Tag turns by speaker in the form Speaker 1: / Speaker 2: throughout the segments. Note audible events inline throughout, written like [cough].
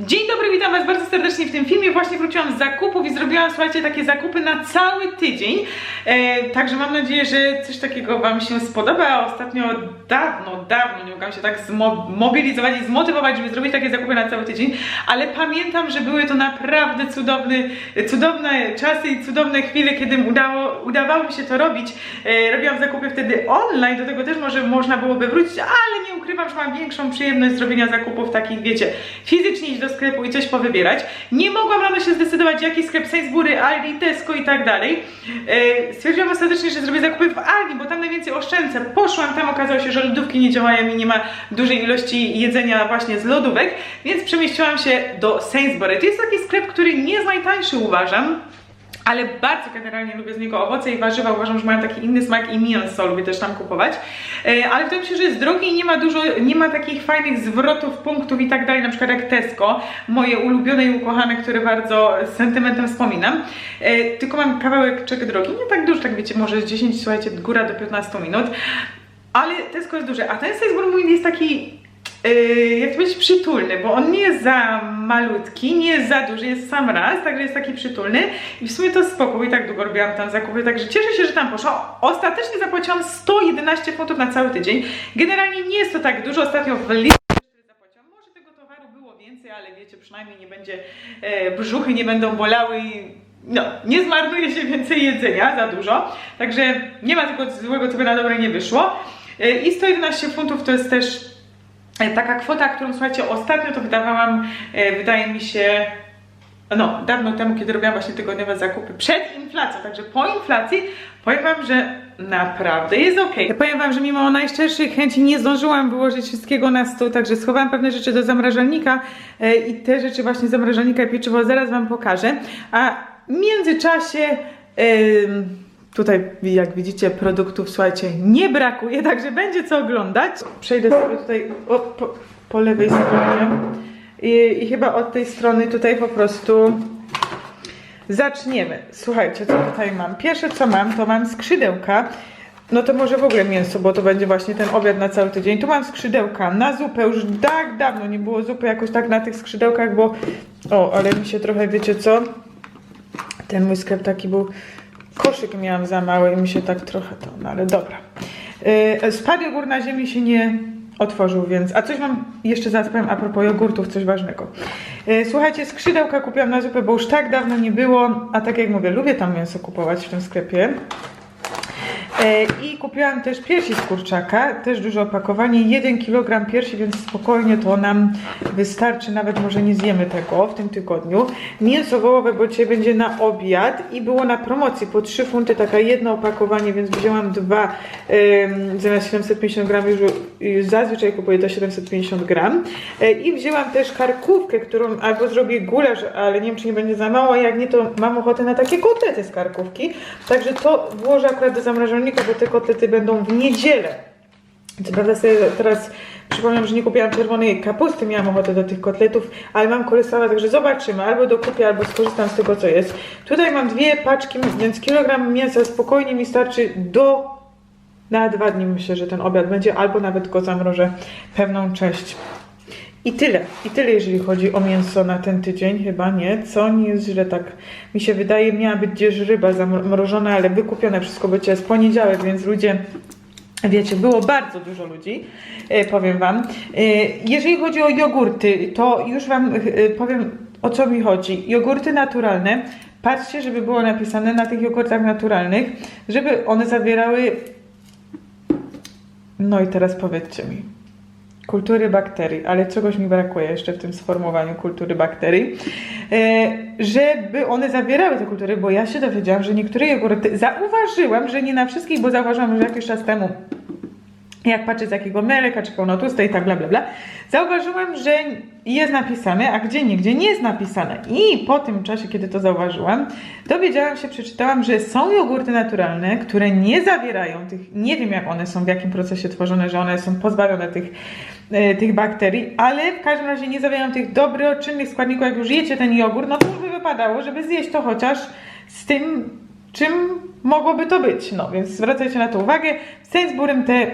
Speaker 1: Dzień dobry, witam Was bardzo serdecznie w tym filmie. Właśnie wróciłam z zakupów i zrobiłam, słuchajcie, takie zakupy na cały tydzień. E, także mam nadzieję, że coś takiego Wam się spodoba. Ostatnio dawno, dawno nie mogłam się tak zmobilizować i zmotywować, żeby zrobić takie zakupy na cały tydzień, ale pamiętam, że były to naprawdę cudowne, cudowne czasy i cudowne chwile, kiedy udało, udawało mi się to robić. E, robiłam zakupy wtedy online, do tego też może można byłoby wrócić, ale nie ukrywam, że mam większą przyjemność zrobienia zakupów takich, wiecie, fizycznie iść do sklepu i coś powybierać. Nie mogłam rano się zdecydować, jaki sklep Sainsbury, Aldi, Tesco i tak dalej. E, stwierdziłam ostatecznie, że zrobię zakupy w Aldi, bo tam najwięcej oszczędzę. Poszłam tam, okazało się, że lodówki nie działają i nie ma dużej ilości jedzenia właśnie z lodówek, więc przemieściłam się do Sainsbury. To jest taki sklep, który nie jest najtańszy uważam, ale bardzo generalnie lubię z niego owoce i warzywa. Uważam, że mają taki inny smak i mięso lubię też tam kupować. E, ale wydaje mi się, że jest drogi i nie ma dużo, nie ma takich fajnych zwrotów, punktów i tak dalej, na przykład jak Tesco, moje ulubione i ukochane, które bardzo z sentymentem wspominam. E, tylko mam kawałek czek drogi, nie tak dużo, tak wiecie, może z 10, słuchajcie, góra do 15 minut. Ale Tesco jest duże, a ten Sainsbury mój jest taki jak to powiedzieć, przytulny, bo on nie jest za malutki, nie jest za duży, jest sam raz, także jest taki przytulny i w sumie to spoko, tak długo robiłam tam zakupy, także cieszę się, że tam poszło. Ostatecznie zapłaciłam 111 funtów na cały tydzień. Generalnie nie jest to tak dużo, ostatnio w zapłaciłam. Może tego towaru było więcej, ale wiecie, przynajmniej nie będzie, e, brzuchy nie będą bolały i no, nie zmarnuje się więcej jedzenia za dużo, także nie ma tylko złego, co by na dobre nie wyszło. E, I 111 funtów to jest też taka kwota, którą słuchajcie, ostatnio to wydawałam, e, wydaje mi się, no, dawno temu, kiedy robiłam właśnie tygodniowe zakupy przed inflacją, także po inflacji powiem Wam, że naprawdę jest ok. Ja powiem Wam, że mimo najszczerszych chęci nie zdążyłam wyłożyć wszystkiego na stół, także schowałam pewne rzeczy do zamrażalnika e, i te rzeczy właśnie zamrażalnika i pieczywo zaraz Wam pokażę, a w międzyczasie... Tutaj, jak widzicie, produktów, słuchajcie, nie brakuje, także będzie co oglądać. Przejdę sobie tutaj o, po, po, lewej stronie I, i chyba od tej strony tutaj po prostu zaczniemy. Słuchajcie, co tutaj mam? Pierwsze co mam, to mam skrzydełka. No to może w ogóle mięso, bo to będzie właśnie ten obiad na cały tydzień. Tu mam skrzydełka na zupę, już tak dawno nie było zupy jakoś tak na tych skrzydełkach, bo... O, ale mi się trochę, wiecie co? Ten mój sklep taki był Koszyk miałam za mały i mi się tak trochę to, no ale dobra. Yy, spadł gór na ziemi się nie otworzył, więc... A coś mam jeszcze zaraz powiem a propos jogurtów, coś ważnego. Yy, słuchajcie, skrzydełka kupiłam na zupę, bo już tak dawno nie było, a tak jak mówię, lubię tam mięso kupować w tym sklepie. E, I kupiłam też piersi z kurczaka, też duże opakowanie, 1 kg piersi, więc spokojnie to nam wystarczy, nawet może nie zjemy tego w tym tygodniu. Mięso wołowe, bo dzisiaj będzie na obiad i było na promocji po 3 funty, taka jedno opakowanie, więc wzięłam dwa zamiast 750 gram, już, już zazwyczaj kupuję to 750 gram. E, I wzięłam też karkówkę, którą albo zrobię gulasz, ale nie wiem czy nie będzie za mało, jak nie to mam ochotę na takie kotlety z karkówki. Także to włożę akurat do zamrażalnika bo te kotlety będą w niedzielę. Co prawda sobie teraz przypomniałam, że nie kupiłam czerwonej kapusty, miałam ochotę do tych kotletów, ale mam kolesterol, także zobaczymy, albo dokupię, albo skorzystam z tego, co jest. Tutaj mam dwie paczki, więc kilogram mięsa spokojnie mi starczy do na dwa dni myślę, że ten obiad będzie, albo nawet go zamrożę pewną część. I tyle. I tyle, jeżeli chodzi o mięso na ten tydzień. Chyba nie. Co nie jest źle, tak mi się wydaje. Miała być gdzieś ryba zamrożona, ale wykupione wszystko, bo jest poniedziałek, więc ludzie Wiecie, było bardzo dużo ludzi, e, powiem Wam. E, jeżeli chodzi o jogurty, to już Wam e, powiem o co mi chodzi. Jogurty naturalne, patrzcie, żeby było napisane na tych jogurtach naturalnych, żeby one zawierały. No i teraz powiedzcie mi, kultury bakterii, ale czegoś mi brakuje jeszcze w tym sformułowaniu kultury bakterii, e, żeby one zawierały te kultury, bo ja się dowiedziałam, że niektóre jogurty, zauważyłam, że nie na wszystkich, bo zauważyłam już jakiś czas temu, jak patrzę z jakiego mleka, czy pełnotłuste i tak bla bla bla, zauważyłam, że jest napisane, a gdzie nigdzie nie jest napisane. I po tym czasie, kiedy to zauważyłam, dowiedziałam się, przeczytałam, że są jogurty naturalne, które nie zawierają tych, nie wiem jak one są, w jakim procesie tworzone, że one są pozbawione tych E, tych bakterii, ale w każdym razie nie zawierają tych dobroczynnych składników. Jak już jecie ten jogurt, no to by wypadało, żeby zjeść to chociaż z tym, czym mogłoby to być. No więc zwracajcie na to uwagę. Sainsburym te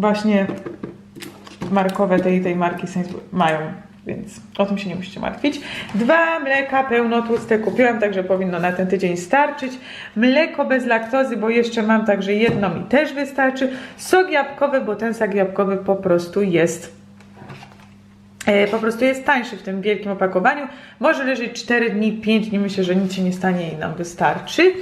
Speaker 1: właśnie markowe tej, tej marki Sainsbury mają więc o tym się nie musicie martwić. Dwa mleka pełnotłuste kupiłam, także powinno na ten tydzień starczyć. Mleko bez laktozy, bo jeszcze mam także jedno mi też wystarczy. Sok jabłkowy, bo ten sok jabłkowy po prostu jest E, po prostu jest tańszy w tym wielkim opakowaniu. Może leżeć 4 dni, 5 dni, myślę, że nic się nie stanie i nam wystarczy.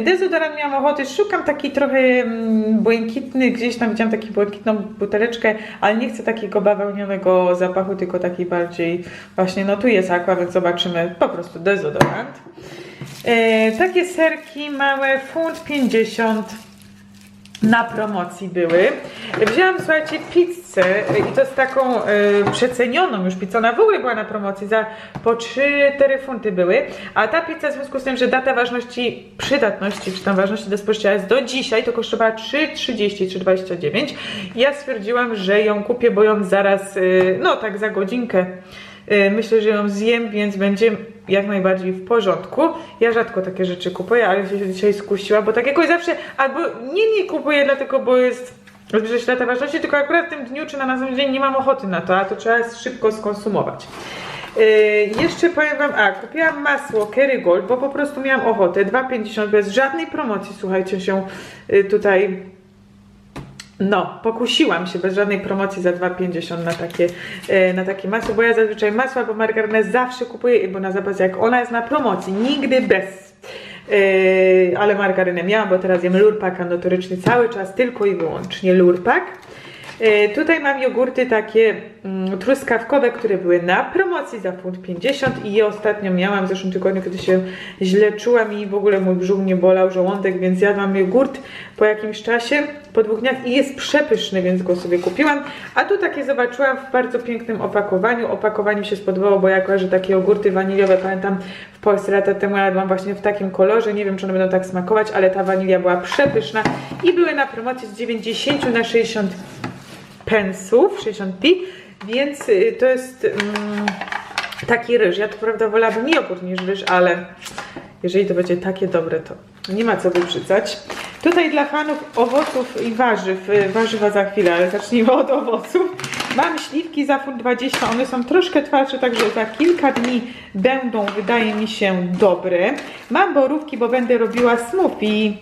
Speaker 1: Dezodorant miałam ochoty, szukam taki trochę mm, błękitny, gdzieś tam widziałam taką błękitną buteleczkę, ale nie chcę takiego bawełnionego zapachu, tylko taki bardziej właśnie, no tu jest aqua, więc zobaczymy. Po prostu dezodorant. E, takie serki małe, funt 50 na promocji były. Wzięłam, słuchajcie, pizzę i to jest taką y, przecenioną już pizzę. Ona w ogóle była na promocji, za po 3-4 funty były. A ta pizza w związku z tym, że data ważności, przydatności, czy tam ważności do spożycia jest do dzisiaj, to kosztowała 3,30, 3,29. Ja stwierdziłam, że ją kupię, bo ją zaraz, y, no tak za godzinkę Y, Myślę, że ją zjem, więc będzie jak najbardziej w porządku. Ja rzadko takie rzeczy kupuję, ale się dzisiaj skusiła, bo tak jakoś zawsze, albo nie, nie kupuję dlatego, bo jest zbliża się data ważności, tylko akurat w tym dniu czy na następny dzień nie mam ochoty na to, a to trzeba szybko skonsumować. Yy, jeszcze powiem wam, a kupiłam masło Kerrygold, bo po prostu miałam ochotę, 2,50 bez żadnej promocji, słuchajcie się yy, tutaj no, pokusiłam się bez żadnej promocji za 2,50 na takie, e, na takie masło, bo ja zazwyczaj masło albo margarynę zawsze kupuję, bo na zapas jak ona jest na promocji, nigdy bez. E, ale margarynę miałam, bo teraz jem lurpaka notorycznie cały czas, tylko i wyłącznie lurpak. E, Tutaj mam jogurty takie mm, truskawkowe, które były na promocji za funt 50 i je ostatnio miałam w zeszłym tygodniu, kiedy się źle czułam i w ogóle mój brzuch nie bolał, żołądek, więc jadłam jogurt po jakimś czasie, po dwóch dniach i jest przepyszny, więc go sobie kupiłam. A tu takie zobaczyłam w bardzo pięknym opakowaniu. Opakowanie mi się spodobało, bo ja kojarzę takie jogurty waniliowe, pamiętam w Polsce lata temu jadłam właśnie w takim kolorze, nie wiem czy one będą tak smakować, ale ta wanilia była przepyszna i były na promocji z 90 na 60 pensów, 60p, więc y, to jest mm, taki ryż. Ja to prawda wolałabym jogurt niż ryż, ale jeżeli to będzie takie dobre, to nie ma co wybrzydzać. Tutaj dla fanów owoców i warzyw, y, warzywa za chwilę, ale zacznijmy od owoców. Mam śliwki za funt 20, one są troszkę twardsze, także za kilka dni będą, wydaje mi się, dobre. Mam borówki, bo będę robiła smoothie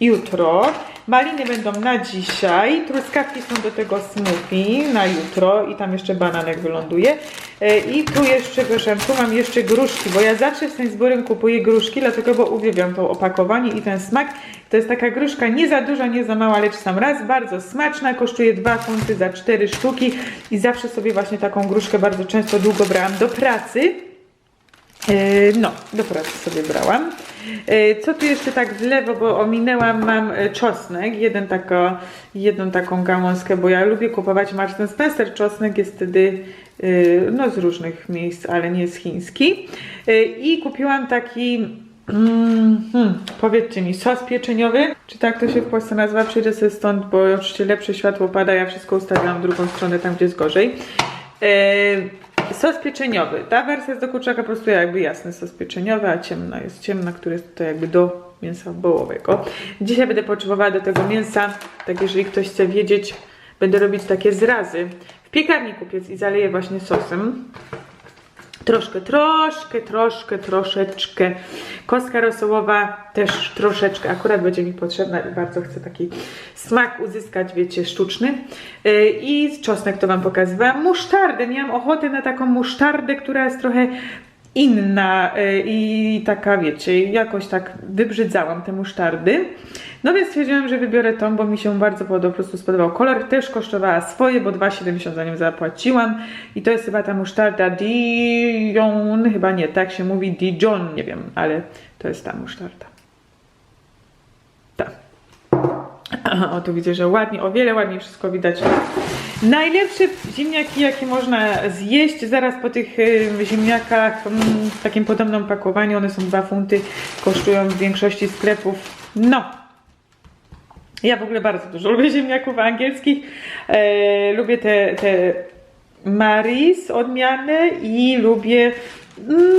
Speaker 1: jutro. Maliny będą na dzisiaj, truskawki są do tego smoothie na jutro i tam jeszcze bananek wyląduje. E, I tu jeszcze, proszę, tu mam jeszcze gruszki, bo ja zawsze w Sainsburym kupuję gruszki, dlatego, bo uwielbiam to opakowanie i ten smak. To jest taka gruszka nie za duża, nie za mała, lecz sam raz, bardzo smaczna, kosztuje 2 funty za 4 sztuki i zawsze sobie właśnie taką gruszkę bardzo często długo brałam do pracy. E, No, do pracy sobie brałam. E, Co tu jeszcze tak w lewo, bo ominęłam, mam e, czosnek, jeden tako, jedną taką gałązkę, bo ja lubię kupować Martin Spencer. Czosnek jest wtedy no, z różnych miejsc, ale nie jest chiński. I kupiłam taki, mm, hmm, powiedzcie mi, sos pieczeniowy, czy tak to się w Polsce nazywa? Przyjdę sobie stąd, bo oczywiście lepsze światło pada, ja wszystko ustawiam drugą stronę, tam gdzie jest gorzej. Sos pieczeniowy. Ta wersja jest do kurczaka po prostu jakby jasny sos pieczeniowy, a ciemna jest ciemna, który jest tutaj jakby do mięsa wołowego. Dzisiaj będę potrzebowała do tego mięsa, tak jeżeli ktoś chce wiedzieć, będę robić takie zrazy. W piekarni kupię i zaleję właśnie sosem. Troszkę, troszkę, troszkę, troszeczkę. Kostka rosołowa też troszeczkę, akurat będzie mi potrzebna i bardzo chcę taki smak uzyskać, wiecie, sztuczny. Yy, I czosnek to Wam pokazywałam. Musztardę, miałam ochotę na taką musztardę, która jest trochę inna yy, i taka, wiecie, jakoś tak wybrzydzałam te musztardy. No więc stwierdziłam, że wybiorę tą, bo mi się bardzo po prostu spodobał. Kolor też kosztowała swoje, bo 2,70 za nią zapłaciłam. I to jest chyba ta musztarda Dijon, chyba nie, tak się mówi Dijon, nie wiem, ale to jest ta musztarda. Tak. O, tu widzę, że ładnie, o wiele ładniej wszystko widać. Najlepsze ziemniaki, jakie można zjeść zaraz po tych y, ziemniakach mm, w takim podobnym pakowaniu. One są 2 funty, kosztują w większości sklepów. No, ja w ogóle bardzo dużo lubię ziemniaków angielskich. E, lubię te, te Maris odmiany i lubię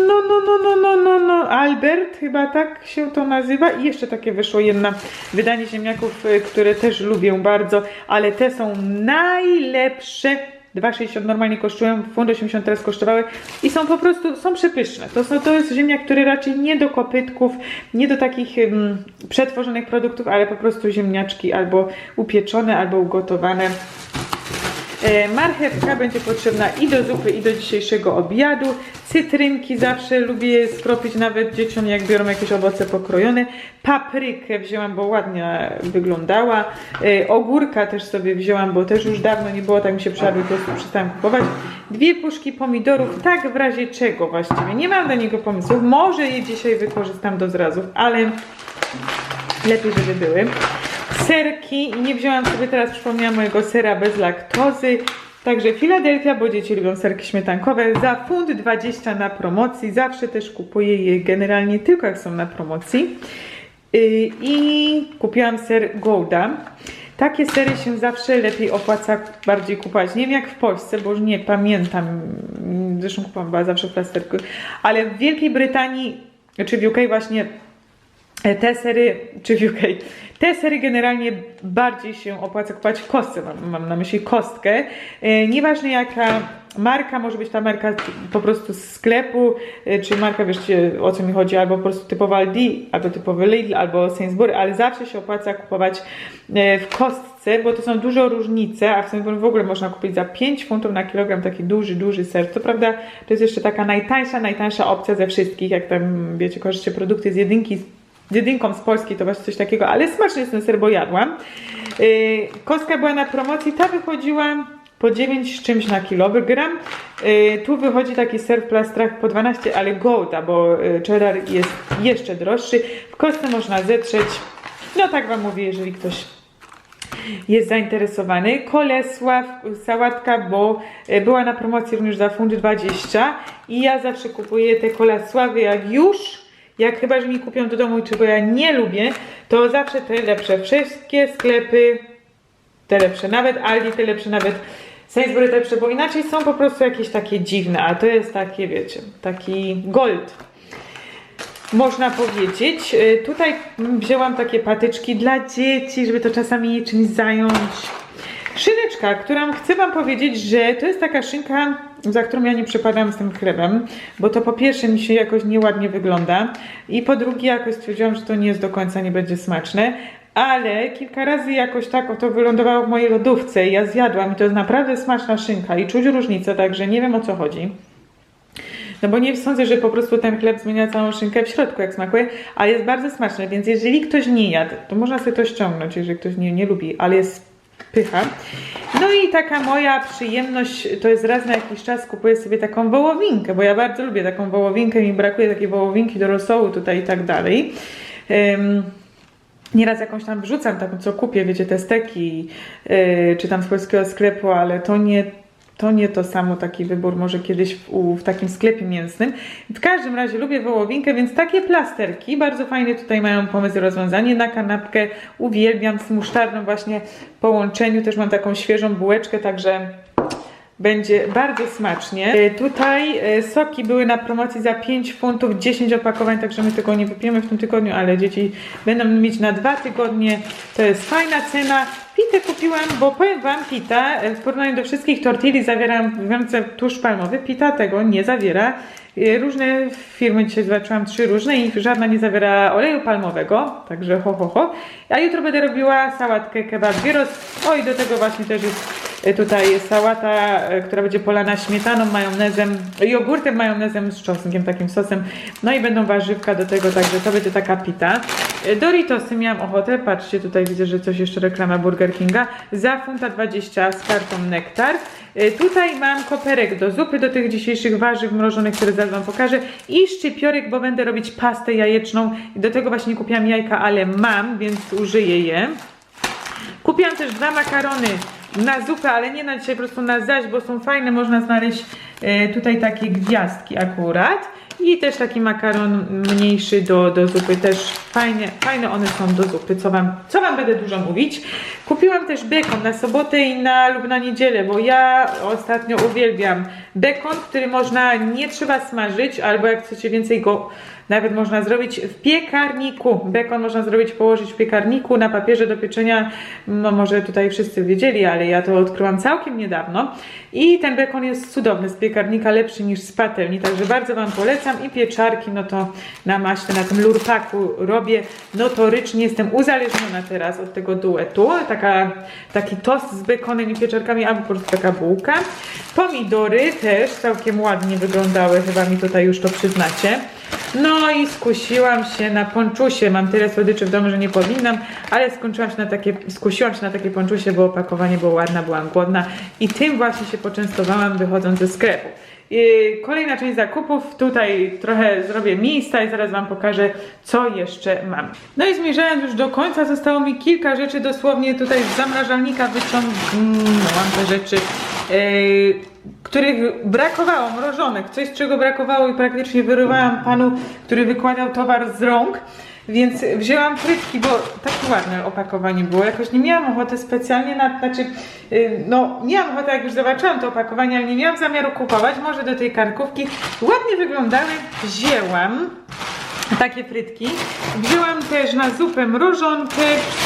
Speaker 1: no, no, no, no, no, no, no, Albert, chyba tak się to nazywa. I jeszcze takie wyszło jedno wydanie ziemniaków, y, które też lubię bardzo, ale te są najlepsze 2,60 normalnie kosztują, funt 80 teraz kosztowały i są po prostu, są przepyszne. To, są, to jest ziemniak, który raczej nie do kopytków, nie do takich um, przetworzonych produktów, ale po prostu ziemniaczki albo upieczone, albo ugotowane. E, Marchewka będzie potrzebna i do zupy, i do dzisiejszego obiadu. Cytrynki zawsze lubię skropić nawet dzieciom, jak biorą jakieś owoce pokrojone. Paprykę wzięłam, bo ładnie wyglądała. E, Ogórka też sobie wzięłam, bo też już dawno nie było, tak mi się przerwy, po prostu przestałam kupować. Dwie puszki pomidorów, tak w razie czego właściwie. Nie mam do niego pomysłów. Może je dzisiaj wykorzystam do zrazów, ale lepiej, żeby były serki nie wzięłam sobie teraz, przypomniałam mojego sera bez laktozy. Także Filadelfia, bo dzieci lubią serki śmietankowe, za funt 20 na promocji. Zawsze też kupuję je generalnie tylko jak są na promocji. Yy, I kupiłam ser Gouda. Takie sery się zawsze lepiej opłaca bardziej kupować. Nie wiem jak w Polsce, bo już nie pamiętam. Zresztą kupowałam chyba zawsze w. Ale w Wielkiej Brytanii, czy w UK właśnie te sery, czy w UK, te sery generalnie bardziej się opłaca kupować w kostce, mam, mam na myśli kostkę. E, nieważne jaka marka, może być ta marka po prostu z sklepu, e, czy marka, wiecie o co mi chodzi, albo po prostu typowa Aldi, albo typowy Lidl, albo Sainsbury, ale zawsze się opłaca kupować e, w kostce, bo to są dużo różnice, a w Sainsbury w ogóle można kupić za 5 funtów na kilogram taki duży, duży ser. To prawda, to jest jeszcze taka najtańsza, najtańsza opcja ze wszystkich, jak tam, wiecie, korzyście produkty z jedynki, jedynką z Polski, to właśnie coś takiego, ale smaczny jest ten ser, bo jadłam. Yy, kostka była na promocji, ta wychodziła po 9 z czymś na kilogram. Yy, tu wychodzi taki ser w plastrach po 12, ale Gouda, bo yy, cheddar jest jeszcze droższy. W kostce można zetrzeć. No tak Wam mówię, jeżeli ktoś jest zainteresowany. Kolesław, sałatka, bo była na promocji również za funt 20 i ja zawsze kupuję te kolesławy jak już jak chyba, że mi kupią do domu, czego ja nie lubię, to zawsze te lepsze. Wszystkie sklepy te lepsze, nawet Aldi te lepsze, nawet Sainsbury te lepsze, bo inaczej są po prostu jakieś takie dziwne, a to jest takie, wiecie, taki gold. Można powiedzieć. Y, tutaj wzięłam takie patyczki dla dzieci, żeby to czasami czymś zająć. Szyneczka, którą chcę Wam powiedzieć, że to jest taka szynka, za którą ja nie przepadam z tym chlebem, bo to po pierwsze mi się jakoś nieładnie wygląda i po drugie jakoś stwierdziłam, że to nie jest do końca, nie będzie smaczne, ale kilka razy jakoś tak oto wylądowało w mojej lodówce i ja zjadłam i to jest naprawdę smaczna szynka i czuć różnicę, także nie wiem o co chodzi. No bo nie sądzę, że po prostu ten chleb zmienia całą szynkę w środku, jak smakuje, ale jest bardzo smaczny, więc jeżeli ktoś nie jadł, to można sobie to ściągnąć, jeżeli ktoś nie, nie lubi, ale jest pycha. No i taka moja przyjemność, to jest raz na jakiś czas kupuję sobie taką wołowinkę, bo ja bardzo lubię taką wołowinkę, mi brakuje takiej wołowinki do rosołu tutaj i tak dalej. Um, Nieraz jakąś tam wrzucam, taką co kupię, wiecie, te steki, yy, czy tam z polskiego sklepu, ale to nie to nie to samo taki wybór może kiedyś w, w, takim sklepie mięsnym. W każdym razie lubię wołowinkę, więc takie plasterki bardzo fajnie tutaj mają pomysł rozwiązanie na kanapkę. Uwielbiam z musztardą właśnie połączeniu. Też mam taką świeżą bułeczkę, także będzie bardzo smacznie. E, tutaj e, soki były na promocji za 5 funtów, 10 opakowań, także my tego nie wypijemy w tym tygodniu, ale dzieci będą mieć na 2 tygodnie. To jest fajna cena. Pitę kupiłam, bo powiem Wam, pita e, w porównaniu do wszystkich tortilli zawiera mówiące tłuszcz palmowy. Pita tego nie zawiera. Różne firmy dzisiaj zobaczyłam, trzy różne i żadna nie zawiera oleju palmowego, także ho ho ho. A jutro będę robiła sałatkę kebab gyros. O i do tego właśnie też jest Tutaj jest sałata, e, która będzie polana śmietaną, majonezem, jogurtem, majonezem z czosnkiem, takim sosem. No i będą warzywka do tego, także to będzie taka pita. E, Doritosy miałam ochotę, patrzcie, tutaj widzę, że coś jeszcze reklama Burger Kinga. Za funta 20 z kartą nektar. Tutaj mam koperek do zupy, do tych dzisiejszych warzyw mrożonych, które zaraz Wam pokażę. I szczypiorek, bo będę robić pastę jajeczną. Do tego właśnie nie kupiłam jajka, ale mam, więc użyję je. Kupiłam też dwa makarony na zupę, ale nie na dzisiaj, po prostu na zaś, bo są fajne, można znaleźć E, tutaj takie gwiazdki akurat. I też taki makaron mniejszy do, do zupy, też fajnie, fajne one są do zupy, co wam, co wam będę dużo mówić. Kupiłam też bekon na sobotę i na lub na niedzielę, bo ja ostatnio uwielbiam bekon, który można, nie trzeba smażyć, albo jak chcecie więcej go nawet można zrobić w piekarniku. Bekon można zrobić, położyć w piekarniku na papierze do pieczenia. No może tutaj wszyscy wiedzieli, ale ja to odkryłam całkiem niedawno. I ten bekon jest cudowny z piekarnika, lepszy niż z patelni, także bardzo Wam polecam. I pieczarki, no to na maśle, na tym lurpaku robię notorycznie. Jestem uzależniona teraz od tego duetu. Taka, taki tost z bekonem i pieczarkami, albo po prostu taka bułka. Pomidory też całkiem ładnie wyglądały, chyba mi tutaj już to przyznacie. No i skusiłam się na ponczusie. Mam tyle słodyczy w domu, że nie powinnam, ale skończyłam się na takie, skusiłam się na takie ponczusie, bo opakowanie było ładne, byłam głodna i tym właśnie się poczęstowałam wychodząc ze sklepu. Kolejna część zakupów, tutaj trochę zrobię miejsca i zaraz Wam pokażę, co jeszcze mam. No i zmierzając już do końca, zostało mi kilka rzeczy dosłownie tutaj z zamrażalnika wyciągnęłam te rzeczy. Yy, których brakowało, mrożonek, coś czego brakowało i praktycznie wyrywałam panu, który wykładał towar z rąk. Więc wzięłam frytki, bo takie ładne opakowanie było. Jakoś nie miałam ochoty specjalnie na, znaczy, yy, no miałam ochoty, jak już zobaczyłam to opakowanie, ale nie miałam zamiaru kupować. Może do tej karkówki. Ładnie wyglądały. Wzięłam takie frytki. Wzięłam też na zupę mrożonkę,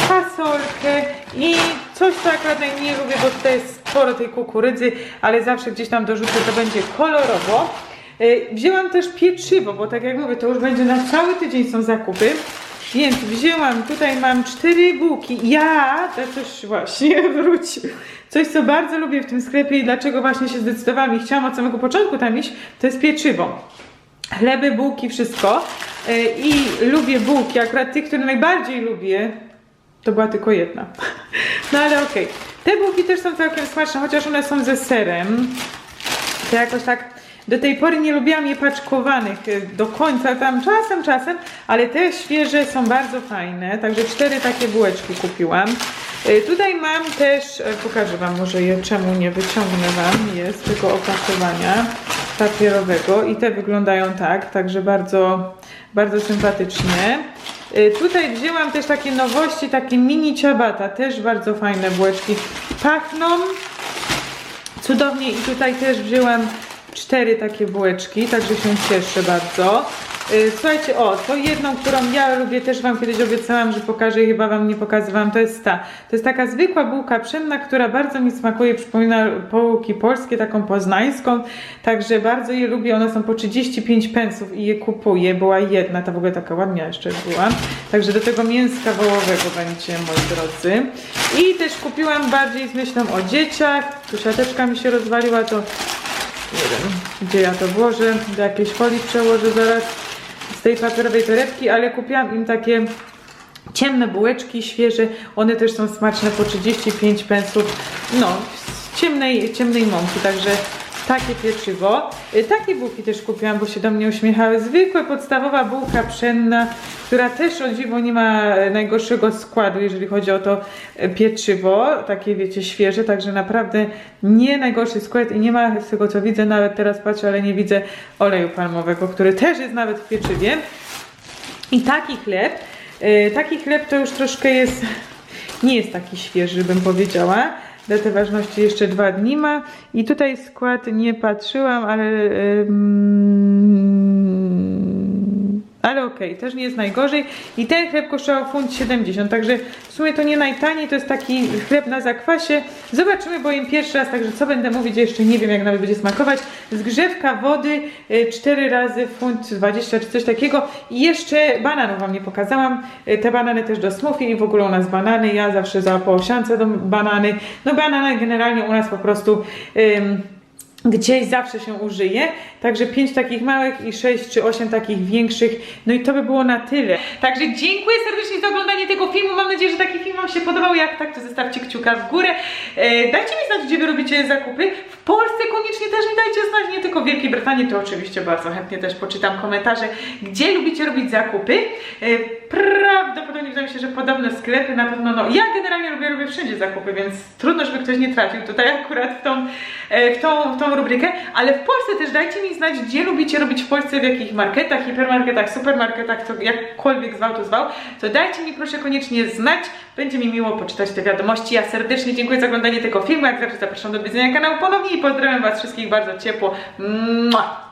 Speaker 1: fasolkę i coś, co akurat najmniej lubię, bo tutaj jest sporo tej kukurydzy, ale zawsze gdzieś tam dorzucę, to będzie kolorowo. E, Wzięłam też pieczywo, bo tak jak mówię, to już będzie na cały tydzień są zakupy. Więc wzięłam, tutaj mam cztery bułki. Ja, to coś właśnie [laughs] wrócił. Coś, co bardzo lubię w tym sklepie i dlaczego właśnie się zdecydowałam i chciałam od samego początku tam iść, to jest pieczywo. Chleby, bułki, wszystko. E, I lubię bułki, akurat te, które najbardziej lubię, to była tylko jedna. No ale okej. Te bułki też są całkiem smaczne, chociaż one są ze serem. To jakoś tak do tej pory nie lubiłam je paczkowanych y, do końca, tam czasem, czasem, ale te świeże są bardzo fajne, także cztery takie bułeczki kupiłam. Y, Tutaj mam też, y, pokażę Wam może je, czemu nie wyciągnę Wam, jest tego opakowania papierowego i te wyglądają tak, także bardzo, bardzo sympatycznie. Y, Tutaj wzięłam też takie nowości, takie mini ciabata, też bardzo fajne bułeczki. Pachną cudownie i tutaj też wzięłam cztery takie bułeczki, także się cieszę bardzo. Y, Słuchajcie, o, to jedną, którą ja lubię, też Wam kiedyś obiecałam, że pokażę i chyba Wam nie pokazywałam, to jest ta. To jest taka zwykła bułka pszenna, która bardzo mi smakuje, przypomina bułki polskie, taką poznańską, także bardzo je lubię, one są po 35 pensów i je kupuję, była jedna, ta w ogóle taka ładna jeszcze była, także do tego mięska wołowego będzie, moi drodzy. I też kupiłam bardziej z myślą o dzieciach, tu siateczka mi się rozwaliła, to nie wiem, gdzie ja to włożę, do jakiejś folii przełożę zaraz z tej papierowej torebki, ale kupiłam im takie ciemne bułeczki, świeże, one też są smaczne po 35 pensów, no, z ciemnej, ciemnej mąki, także takie pieczywo. Y, Takie bułki też kupiłam, bo się do mnie uśmiechały. Zwykła, podstawowa bułka pszenna, która też o dziwo nie ma e, najgorszego składu, jeżeli chodzi o to e, pieczywo, takie wiecie, świeże, także naprawdę nie najgorszy skład i nie ma, z tego co widzę, nawet teraz patrzę, ale nie widzę oleju palmowego, który też jest nawet w pieczywie. I taki chleb, e, taki chleb to już troszkę jest, nie jest taki świeży, bym powiedziała. Datę ważności jeszcze dwa dni ma. I tutaj skład nie patrzyłam, ale. Ale okej, też nie jest najgorzej. I ten chleb kosztował funt 70, także w sumie to nie najtaniej, to jest taki chleb na zakwasie. Zobaczymy, bo jem pierwszy raz, także co będę mówić, jeszcze nie wiem jak nawet będzie smakować. Zgrzewka wody, 4 razy funt 20 czy coś takiego. I jeszcze bananów wam nie pokazałam. Y, Te banany też do smoothie w ogóle u nas banany. Ja zawsze za po owsiance do banany. No banany generalnie u nas po prostu... Gdzieś zawsze się użyje. Także 5 takich małych i 6 czy 8 takich większych. No i to by było na tyle. Także dziękuję serdecznie za oglądanie tego filmu. Mam nadzieję, że taki film Wam się podobał. Jak tak, to zostawcie kciuka w górę. E, dajcie mi znać, gdzie Wy robicie zakupy. W Polsce koniecznie też mi dajcie znać, nie tylko w Wielkiej Brytanii, to oczywiście bardzo chętnie też poczytam komentarze, gdzie lubicie robić zakupy. E, prawdopodobnie wydaje mi się, że podobne sklepy na pewno, no ja generalnie lubię, robię wszędzie zakupy, więc trudno, żeby ktoś nie trafił tutaj [laughs] akurat w tą, e, w tą, w tą rubrykę, ale w Polsce też dajcie mi znać, gdzie lubicie robić w Polsce, w jakich marketach, hipermarketach, supermarketach, to jakkolwiek zwał to zwał, to dajcie mi proszę koniecznie znać, będzie mi miło poczytać te wiadomości. Ja serdecznie dziękuję za oglądanie tego filmu, jak zawsze zapraszam do odwiedzenia kanału ponownie i pozdrawiam Was wszystkich bardzo ciepło. Mua!